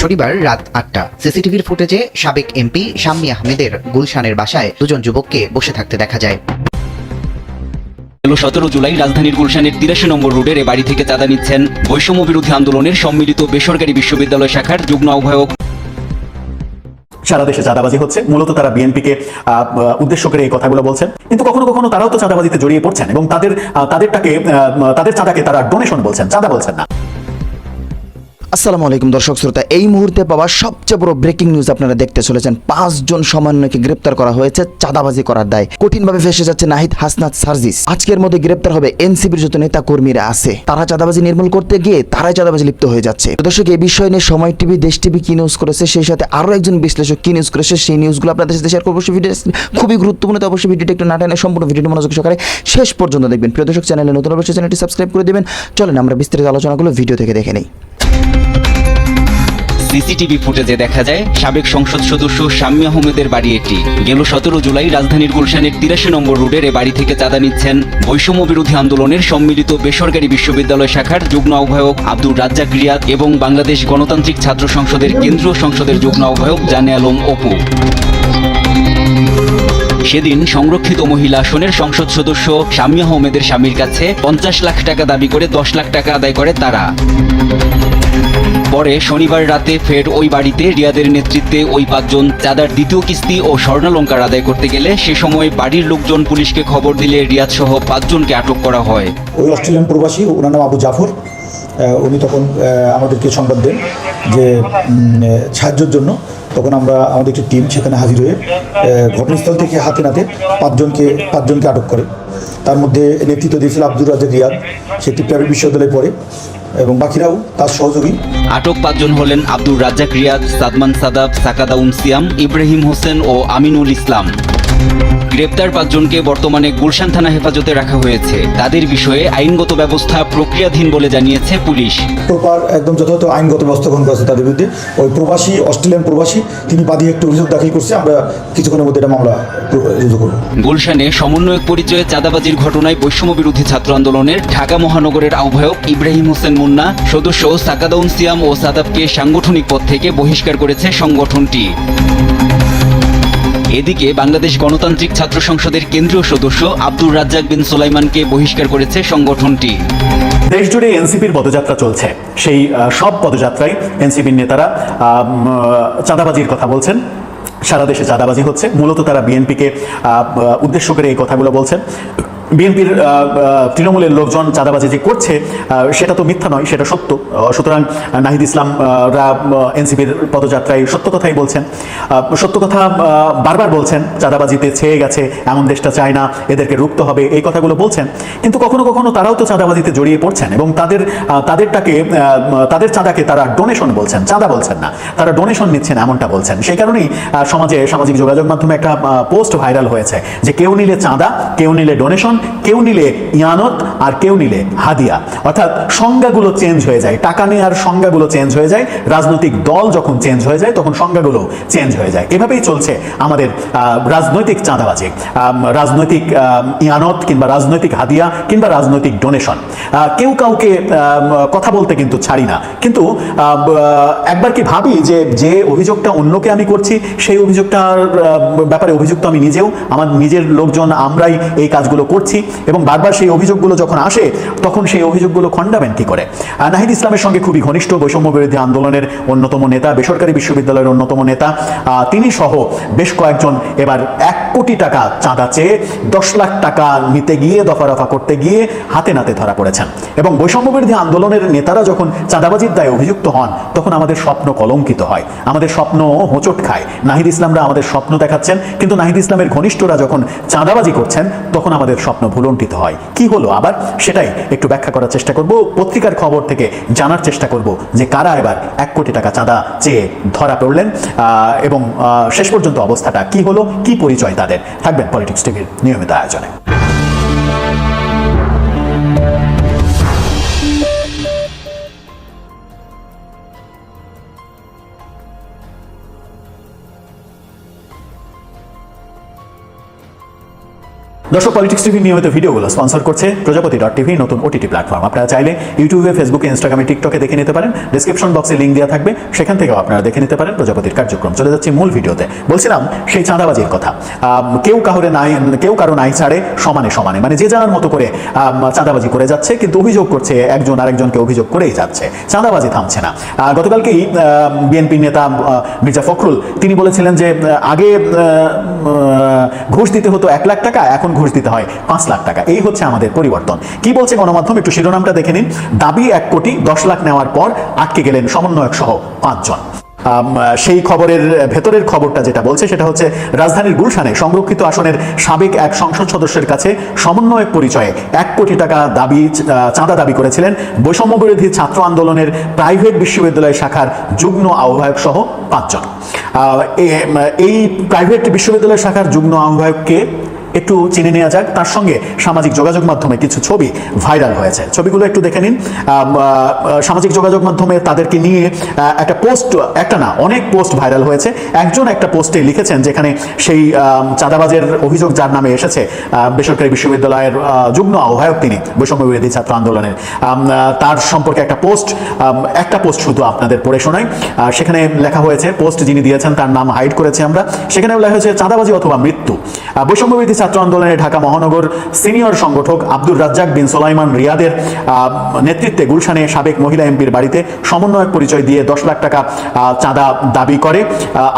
শনিবার রাত আটটা। সিসিটিভির ফুটেজে সাবেক এমপি শাম্মী আহমেদের গুলশানের বাসায় দুজন যুবককে বসে থাকতে দেখা যায়। গেল সতেরো জুলাই রাজধানীর গুলশানের তিরাশি নম্বর রোডের এ বাড়ি থেকে চাঁদা নিচ্ছেন বৈষম্য বিরোধী আন্দোলনের সম্মিলিত বেসরকারি বিশ্ববিদ্যালয় শাখার যুগ্ম আহ্বায়ক। সারা দেশে চাঁদাবাজি হচ্ছে। মূলত তারা বিএনপিকে উদ্দেশ্য করে এই কথাগুলো বলছেন। কিন্তু কখনো কখনো তারাও তো চাঁদাবাজিতে জড়িয়ে পড়ছেন এবং তাদের তাদেরটাকে আহ, তাদের চাঁদাকে তারা ডোনেশন বলছেন। চাঁদা বলছেন না। আসসালামু আলাইকুম দর্শক শ্রোতা, এই মুহূর্তে পাওয়া সবচেয়ে বড় ব্রেকিং নিউজ আপনারা দেখতে চলেছেন। পাঁচজন সমন্বয়কে গ্রেপ্তার করা হয়েছে, চাঁদাবাজি করার দায়। কঠিনভাবে ফেসে যাচ্ছে নাহিদ হাসনাত সার্জিস। আজকের মধ্যে গ্রেপ্তার হবে এনসিপির যত নেতা কর্মীরা আছে। তারা চাঁদাবাজি নির্মূল করতে গিয়ে তারাই চাঁদাবাজি লিপ্ত হয়ে যাচ্ছে। দর্শক, এই বিষয় নিয়ে সময় টিভি, দেশ টিভি কি নিউজ করেছে, সেই সাথে আরও একজন বিশ্লেষক কি নিউজ করেছে, সেই নিউজগুলো আপনাদের সাথে শেয়ার করব। ভিডিও খুবই গুরুত্বপূর্ণ অবশ্যই ভিডিওটা একটু না টেনে সম্পূর্ণ ভিডিওটি মনোযোগ সহকারে শেষ পর্যন্ত দেখবেন। প্রিয় দর্শক চ্যানেলে নতুন অবশ্যই চ্যানেলটি সাবস্ক্রাইব করে দেবেন। চলেন, আমরা বিস্তারিত আলোচনাগুলো ভিডিও থেকে দেখে নেই। সিসিটিভি ফুটেজে দেখা যায়, সাবেক সংসদ সদস্য শাম্মী আহমেদের বাড়ি এটি গেল সতেরো জুলাই রাজধানীর গুলশানের তিরাশি নম্বর রোডের এ বাড়ি থেকে চাঁদা নিচ্ছেন বৈষম্য বিরোধী আন্দোলনের সম্মিলিত বেসরকারি বিশ্ববিদ্যালয় শাখার যুগ্ম আহ্বায়ক আব্দুর রাজ্জাক রিয়াদ এবং বাংলাদেশ গণতান্ত্রিক ছাত্র সংসদের কেন্দ্রীয় সংসদের যুগ্ম আহ্বায়ক জানে আলম অপু। সেদিন সংরক্ষিত মহিলা আসনের সংসদ সদস্য শাম্মী আহমেদের স্বামীর কাছে পঞ্চাশ লাখ টাকা দাবি করে দশ লাখ টাকা আদায় করে তারা। পরে শনিবার রাতে ফের ওই বাড়িতে রিয়াদের নেতৃত্বে ওই পাঁচজন, চাঁদার দ্বিতীয় কিস্তি ও স্বর্ণালঙ্কার আদায় করতে গেলে সে সময় বাড়ির লোকজন পুলিশকে খবর দিলে রিয়াদ সহ পাঁচজনকে আটক করা হয়। ওই অস্ট্রেলিয়ান প্রবাসী, ওনার নাম আবু জাফর। উনি তখন আমাদেরকে সংবাদ দেন যে সাহায্যের জন্য তখন আমরা, আমাদের একটি টিম সেখানে হাজির হয়ে ঘটনাস্থল থেকে হাতে নাতে পাঁচজনকে পাঁচজনকে আটক করে। তার মধ্যে নেতৃত্ব দিয়েছিল আব্দুর রাজাক রিয়াদ। সে প্রাইভেট বিশ্ববিদ্যালয়ে পড়ে। এবং বাকিরাও তার সহযোগী। আটক পাঁচজন হলেন আব্দুর রাজ্জাক রিয়াদ সাদমান সাদাব সাকাদা উমসিয়াম ইব্রাহিম হোসেন ও আমিনুল ইসলাম। গ্রেপ্তার পাঁচজনকে বর্তমানে গুলশান থানা হেফাজতে রাখা হয়েছে। তাদের বিষয়ে আইনগত ব্যবস্থা প্রক্রিয়াধীন বলে জানিয়েছে পুলিশ। প্রপার একদম যথাযথ আইনগত ব্যবস্থা গ্রহণ করা হয়েছে তাদের বিরুদ্ধে। ওই প্রবাসী অস্ট্রেলিয়ান প্রবাসী তিনি বাদী একটি অভিযোগ দাখিল করছে। আমরা কিছুক্ষণের মধ্যে এটা মামলা রুজু করব। গুলশানে সমন্বয়ক পরিচয়ে চাঁদাবাজির ঘটনায় বৈষম্য বিরোধী ছাত্র আন্দোলনের ঢাকা মহানগরের আহ্বায়ক ইব্রাহিম হোসেন মুন্না সদস্য সাকাদাউন সিয়াম ও সাদাবকে সাংগঠনিক পদ থেকে বহিষ্কার করেছে সংগঠনটি। এদিকে বাংলাদেশ গণতান্ত্রিক ছাত্র সংসদের কেন্দ্রীয় সদস্য আব্দুর রাজ্জাক বিন সোলাইমানকে বহিষ্কার করেছে সংগঠনটি। দেশ জুড়ে এনসিপির পদযাত্রা চলছে। সেই সব পদযাত্রায় এনসিপির নেতারা চাঁদাবাজির কথা বলছেন। সারা দেশে চাঁদাবাজি হচ্ছে। মূলত তারা বিএনপিকে উদ্দেশ্য করে এই কথাগুলো বলছেন। বিএনপির তৃণমূলের লোকজন চাঁদাবাজি যে করছে সেটা তো মিথ্যা নয়, সেটা সত্য। সুতরাং নাহিদ ইসলাম রা এনসিপির পদযাত্রায় সত্য কথাই বলছেন। সত্য কথা বারবার বলছেন, চাঁদাবাজিতে ছেয়ে গেছে, এমন দেশটা চায় না, এদেরকে রুখতে হবে, এই কথাগুলো বলছেন। কিন্তু কখনো কখনো তারাও তো চাঁদাবাজিতে জড়িয়ে পড়ছেন এবং তাদের তাদেরটাকে তাদের চাঁদাকে তারা ডোনেশন বলছেন, চাঁদা বলছেন না, তারা ডোনেশন নিচ্ছেন, এমনটা বলছেন। সেই কারণেই সমাজে সামাজিক যোগাযোগ মাধ্যমে একটা পোস্ট ভাইরাল হয়েছে যে কেউ নিলে চাঁদা, কেউ নিলে ডোনেশন কেউ নিলে ইয়ানত আর কেউ নিলে হাদিয়া। অর্থাৎ সংজ্ঞাগুলো চেঞ্জ হয়ে যায়। টাকা নেওয়ার সংজ্ঞাগুলো চেঞ্জ হয়ে যায়। রাজনৈতিক দল যখন চেঞ্জ হয়ে যায়, তখন সংজ্ঞাগুলো চেঞ্জ হয়ে যায়। এভাবেই চলছে আমাদের রাজনৈতিক চাঁদাবাজি। রাজনৈতিক ইয়ানত কিংবা রাজনৈতিক হাদিয়া কিংবা রাজনৈতিক ডোনেশন কেউ কাউকে কথা বলতে কিন্তু ছাড়ি না। কিন্তু একবার কি ভাবি যে যে অভিযোগটা অন্যকে আমি করছি, সেই অভিযোগটার ব্যাপারে অভিযুক্ত আমি নিজেও। আমার নিজের লোকজন আমরাই এই কাজগুলো করছি। এবং বারবার সেই অভিযোগগুলো যখন আসে, তখন সেই অভিযোগগুলো খণ্ডাবেন কি করে? নাহিদ ইসলামের সঙ্গে খুবই ঘনিষ্ঠ বৈষম্য বিরোধী আন্দোলনের অন্যতম নেতা, বেসরকারি বিশ্ববিদ্যালয়ের অন্যতম নেতা তিনি সহ বেশ কয়েকজন এবার এক কোটি টাকা চাঁদা চেয়ে দশ লাখ টাকা নিতে গিয়ে, দফা রফা করতে গিয়ে হাতে নাতে ধরা পড়েছেন। এবং বৈষম্য বিরোধী আন্দোলনের নেতারা যখন চাঁদাবাজির দায়ে অভিযুক্ত হন, তখন আমাদের স্বপ্ন কলঙ্কিত হয়, আমাদের স্বপ্ন হোঁচট খায়। নাহিদ ইসলামরা আমাদের স্বপ্ন দেখাচ্ছেন, কিন্তু নাহিদ ইসলামের ঘনিষ্ঠরা যখন চাঁদাবাজি করছেন, তখন আমাদের স্বপ্ন ভুলণ্ঠিত হয়। কি হলো আবার? সেটাই একটু ব্যাখ্যা করার চেষ্টা করব। পত্রিকার খবর থেকে জানার চেষ্টা করব যে কারা এবার এক কোটি টাকা চাঁদা চেয়ে ধরা পড়লেন এবং শেষ পর্যন্ত অবস্থাটা কি হলো, কি পরিচয় তাদের? থাকবেন পলিটিক্স টিভির নিয়মিত আয়োজনে। দর্শক পলিটিক্স টিভি নিয়মিত ভিডিওগুলো স্পন্সর করছে প্রজাপতি ডট টিভি নতুন ওটিটি প্ল্যাটফর্ম আপনারা চাইলে ইউটিউবে ফেসবুকে ইনস্টাগ্রামে টিকটকে দেখে নিতে পারেন। ডিসক্রিপশন বক্সে লিঙ্ক দেওয়া থাকবে। সেখান থেকেও আপনারা দেখে নিতে পারেন প্রজাপতির কার্যক্রম। চলে যাচ্ছে মূল ভিডিওতে। বলছিলাম সেই চাঁদাবাজির কথা। কেউ কাহরে নাই, কেউ কারও নাই ছাড়ে সমানে সমানে। মানে যে যার মতো করে চাঁদাবাজি করে যাচ্ছে, কিন্তু অভিযোগ করছে একজন আরেকজনকে অভিযোগ করেই যাচ্ছে। চাঁদাবাজি থামছে না। গতকালকেই বিএনপি নেতা মির্জা ফখরুল, তিনি বলেছিলেন যে, আগে ঘুষ দিতে হতো এক লাখ টাকা, এখন ঘুষ দিতে হয়, পাঁচ লাখ টাকা। এই হচ্ছে আমাদের পরিবর্তন। কি বলছে গণমাধ্যম? একটু শিরোনামটা দেখে নিন। দাবি এক কোটি, দশ লাখ নেওয়ার পর আটকে গেলেন সমন্বয়ক সহ পাঁচজন। সেই খবরের ভেতরের খবরটা যেটা বলছে, সেটা হচ্ছে রাজধানীর গুলশানে সংরক্ষিত আসনের সাবেক এক সংসদ সদস্যের কাছে সমন্বয়ক পরিচয়ে এক কোটি টাকা দাবি চাঁদা দাবি করেছিলেন বৈষম্য বিরোধী ছাত্র আন্দোলনের প্রাইভেট বিশ্ববিদ্যালয় শাখার যুগ্ম আহ্বায়ক সহ পাঁচজন। এই প্রাইভেট বিশ্ববিদ্যালয় শাখার যুগ্ম আহ্বায়ককে একটু চিনে নেওয়া যাক। তার সঙ্গে সামাজিক যোগাযোগ মাধ্যমে কিছু ছবি ভাইরাল হয়েছে। ছবিগুলো একটু দেখে নিন। সামাজিক যোগাযোগ মাধ্যমে তাদেরকে নিয়ে একটা পোস্ট, একটা না, অনেক পোস্ট ভাইরাল হয়েছে। একজন একটা পোস্টে লিখেছেন যেখানে সেই চাঁদাবাজের অভিযোগ যার নামে এসেছে বেসরকারি বিশ্ববিদ্যালয়ের যুগ্ম আহ্বায়ক তিনি, বৈষম্য বিরোধী ছাত্র আন্দোলনের। তার সম্পর্কে একটা পোস্ট একটা পোস্ট শুধু আপনাদের পড়ে শোনাই। সেখানে লেখা হয়েছে, পোস্ট যিনি দিয়েছেন তার নাম হাইড করেছি আমরা। সেখানে লেখা হয়েছে, চাঁদাবাজি অথবা মৃত্যু। বৈষম্য বিরোধী ছাত্র আন্দোলনে ঢাকা মহানগর সিনিয়র সংগঠক আব্দুর রাজ্জাক বিন সোলাইমান রিয়াদের নেতৃত্বে গুলশানে সাবেক মহিলা এমপির বাড়িতে সমন্বয়ক পরিচয় দিয়ে দশ লাখ টাকা চাঁদা দাবি করে।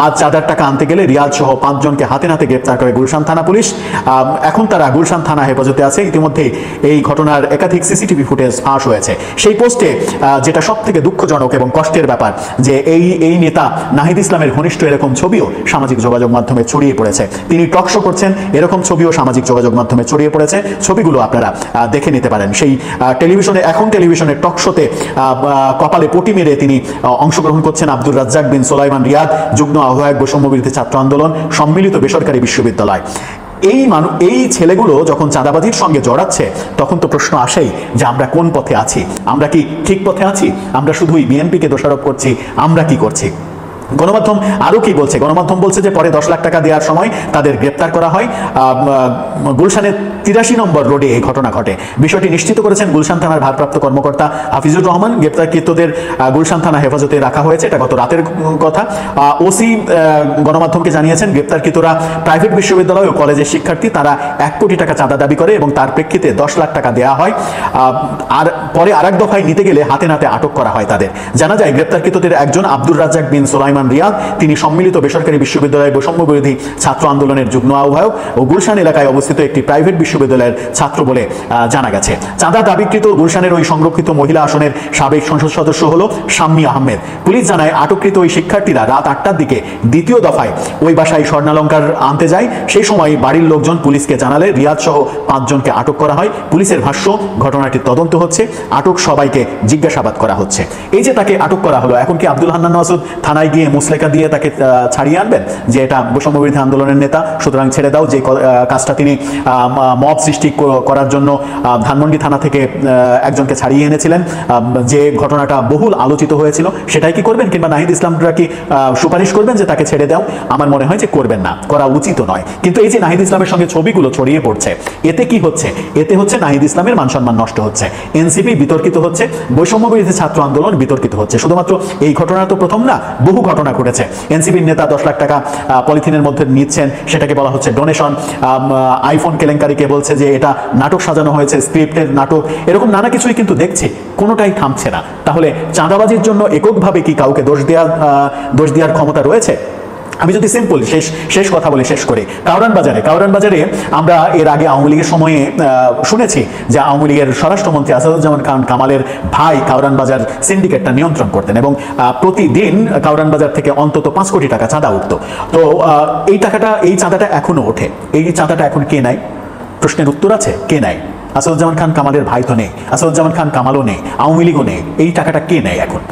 আজ চাঁদার টাকা আনতে গেলে রিয়াদ সহ পাঁচজনকে হাতে নাতে গ্রেপ্তার করে গুলশান থানা পুলিশ। এখন তারা গুলশান থানা হেফাজতে আছে। ইতিমধ্যেই এই ঘটনার একাধিক সিসিটিভি ফুটেজ ফাঁস হয়েছে। সেই পোস্টে যেটা সব থেকে দুঃখজনক এবং কষ্টের ব্যাপার, যে এই এই নেতা নাহিদ ইসলামের ঘনিষ্ঠ এরকম ছবিও সামাজিক যোগাযোগ মাধ্যমে ছড়িয়ে পড়েছে। তিনি টকশো করছেন, এরকম ছবিও সামাজিক যোগাযোগ মাধ্যমে ছড়িয়ে পড়েছে। ছবিগুলো আপনারা দেখে নিতে পারেন। সেই টেলিভিশনে, এখন টেলিভিশনের টকশোতে কপালে পটি মেরে তিনি অংশগ্রহণ করছেন আব্দুর রাজ্জাক বিন সোলাইমান রিয়াদ, যুগ্ম আহ্বায়ক বৈষম্য বিরোধী ছাত্র আন্দোলন, সম্মিলিত বেসরকারি বিশ্ববিদ্যালয়। এই মানুষ এই ছেলেগুলো যখন চাঁদাবাজির সঙ্গে জড়াচ্ছে, তখন তো প্রশ্ন আসেই যে আমরা কোন পথে আছি? আমরা কি ঠিক পথে আছি? আমরা শুধুই বিএনপিকে দোষারোপ করছি? আমরা কি করছি? গণমাধ্যম আরও কি বলছে? গণমাধ্যম বলছে যে পরে দশ লাখ টাকা দেওয়ার সময় তাদের গ্রেপ্তার করা হয়। গুলশানের তিরাশি নম্বর রোডে এই ঘটনা ঘটে। বিষয়টি নিশ্চিত করেছেন গুলশান থানার ভারপ্রাপ্ত কর্মকর্তা হাফিজুর রহমান। গ্রেপ্তারকৃতদের গুলশান থানা হেফাজতে রাখা হয়েছে। এটা গত রাতের কথা। ওসি গণমাধ্যমকে জানিয়েছেন, গ্রেপ্তারকৃতরা প্রাইভেট বিশ্ববিদ্যালয় ও কলেজের শিক্ষার্থী, তারা এক কোটি টাকা চাঁদা দাবি করে এবং তার প্রেক্ষিতে দশ লাখ টাকা দেওয়া হয়। আর পরে আরেক দফায় নিতে গেলে হাতে নাতে আটক করা হয় তাদের। জানা যায়, গ্রেপ্তারকৃতদের একজন আব্দুর রাজ্জাক বিন সোলাইমান রিয়াদ। তিনি সম্মিলিত বেসরকারি বিশ্ববিদ্যালয় বৈষম্য বিরোধী ছাত্র আন্দোলনের যুগ্ম আহ্বায়ক ও গুলশান এলাকায় অবস্থিত একটি প্রাইভেট বিশ্ববিদ্যালয়ের ছাত্র বলে জানা গেছে। চাঁদা দাবিকৃত গুলশানের ওই সংরক্ষিত মহিলা আসনের সাবেক সংসদ সদস্য হলো শাম্মী আহমেদ। পুলিশ জানায়, আটককৃত ওই শিক্ষার্থীরা রাত আটটার দিকে দ্বিতীয় দফায় ওই বাসায় স্বর্ণালঙ্কার আনতে যায়। সেই সময় বাড়ির লোকজন পুলিশকে জানালে রিয়াদ সহ পাঁচজনকে আটক করা হয়। পুলিশের ভাষ্য ঘটনাটির তদন্ত হচ্ছে। আটক সবাইকে জিজ্ঞাসাবাদ করা হচ্ছে। এই যে তাকে আটক করা হলো, এখন কি আব্দুল হান্নান মাসুদ থানায় গিয়ে মুসলেকা দিয়ে তাকে ছাড়িয়ে আনবেন? যে এটা বৈষম্য আন্দোলনের নেতা, সুতরাং ছেড়ে দাও যে কাজটা তিনি মব সৃষ্টি করার জন্য ধানমন্ডি থানা থেকে একজনকে ছাড়িয়ে এনেছিলেন। যে ঘটনাটা বহুল আলোচিত হয়েছিল, সেটাই কি করবেন? কিংবা নাহিদ ইসলামরা কি সুপারিশ করবেন যে তাকে ছেড়ে দাও? আমার মনে হয় যে করবেন না, করা উচিত নয়। কিন্তু এই যে নাহিদ ইসলামের সঙ্গে ছবিগুলো ছড়িয়ে পড়ছে, এতে কি হচ্ছে? এতে হচ্ছে নাহিদ ইসলামের মান সম্মান নষ্ট হচ্ছে। এনসিপি বিতর্কিত হচ্ছে, বৈষম্য বিরোধী ছাত্র আন্দোলন বিতর্কিত হচ্ছে। শুধুমাত্র এই ঘটনা তো প্রথম না, বহু ঘটনা ঘটেছে। এনসিপির নেতা দশ লাখ টাকা পলিথিনের মধ্যে নিচ্ছেন। সেটাকে বলা হচ্ছে ডোনেশন। আইফোন কেলেঙ্কারিকে বলছে যে এটা নাটক সাজানো হয়েছে স্ক্রিপ্টের নাটক। এরকম নানা কিছুই কিন্তু দেখছে কোনোটাই থামছে না। তাহলে চাঁদাবাজির জন্য এককভাবে কি কাউকে দোষ দেওয়ার আহ, দোষ দেওয়ার ক্ষমতা রয়েছে? আমি যদি সিম্পল শেষ শেষ কথা বলে শেষ করে। কাউরান বাজারে কাউরান বাজারে আমরা এর আগে আওয়ামী লীগের সময়ে শুনেছি যে আওয়ামী লীগের স্বরাষ্ট্রমন্ত্রী আসাদুজ্জামান খান কামালের ভাই কাউরান বাজার সিন্ডিকেটটা নিয়ন্ত্রণ করতেন এবং প্রতিদিন কাউরান বাজার থেকে অন্তত পাঁচ কোটি টাকা চাঁদা উঠতো। তো এই টাকাটা, এই চাঁদাটা এখনও ওঠে। এই চাঁদাটা এখন কে নেয়? প্রশ্নের উত্তর আছে, কে নেয়? আসাদুজ্জামান খান কামালের ভাই তো নেই, আসাদুজ্জামান খান কামালও নেই, আওয়ামী লীগও নেই। এই টাকাটা কে নেয় এখন?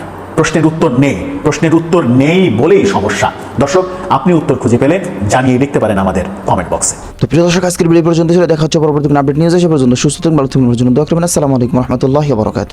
প্রশ্নের উত্তর নেই। প্রশ্নের উত্তর নেই বলেই সমস্যা। দর্শক, আপনি উত্তর খুঁজে পেলে জানিয়ে লিখতে পারেন আমাদের কমেন্ট বক্সে তো প্রিয় দর্শক, আজকের ভিডিও পর্যন্ত ছিল দেখা হচ্ছে পরবর্তী আপডেট নিউজ এসে পর্যন্ত সুস্থ থাকুন, ভালো থাকুন। করবেন। আসসালামু আলাইকুম রহমতুল্লাহ বরকাত